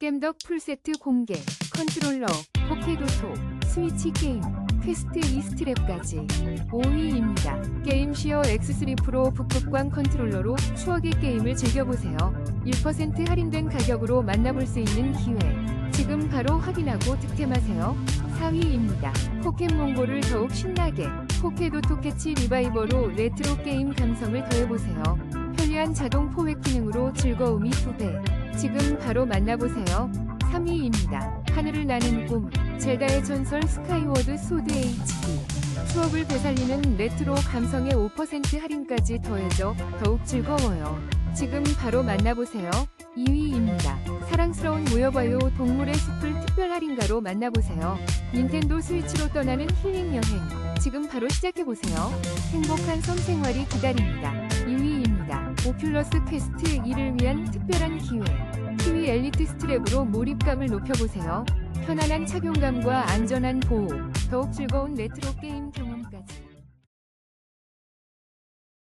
겜덕 풀세트 공개, 컨트롤러, 포켓오토, 스위치 게임, 퀘스트 이스트랩까지 5위입니다. 게임시어 X3 프로 북극광 컨트롤러로 추억의 게임을 즐겨보세요. 1% 할인된 가격으로 만나볼 수 있는 기회. 지금 바로 확인하고 득템하세요. 4위입니다. 포켓몬고를 더욱 신나게 포켓오토 캐치 리바이버로 레트로 게임 감성을 더해보세요. 편리한 자동 포획 기능으로 즐거움이 2배. 지금 바로 만나보세요. 3위입니다. 하늘을 나는 꿈, 젤다의 전설 스카이워드 소드 HD. 추억을 되살리는 레트로 감성의 5% 할인까지 더해져 더욱 즐거워요. 지금 바로 만나보세요. 2위입니다. 사랑스러운 모여봐요 동물의 숲을 특별 할인가로 만나보세요. 닌텐도 스위치로 떠나는 힐링 여행. 지금 바로 시작해보세요. 행복한 섬 생활이 기다립니다. 2위입니다. 오큘러스 퀘스트 2를 위한 특별한 기회. 키위 엘리트 스트랩으로 몰입감을 높여보세요. 편안한 착용감과 안전한 보호, 더욱 즐거운 레트로 게임 경험까지.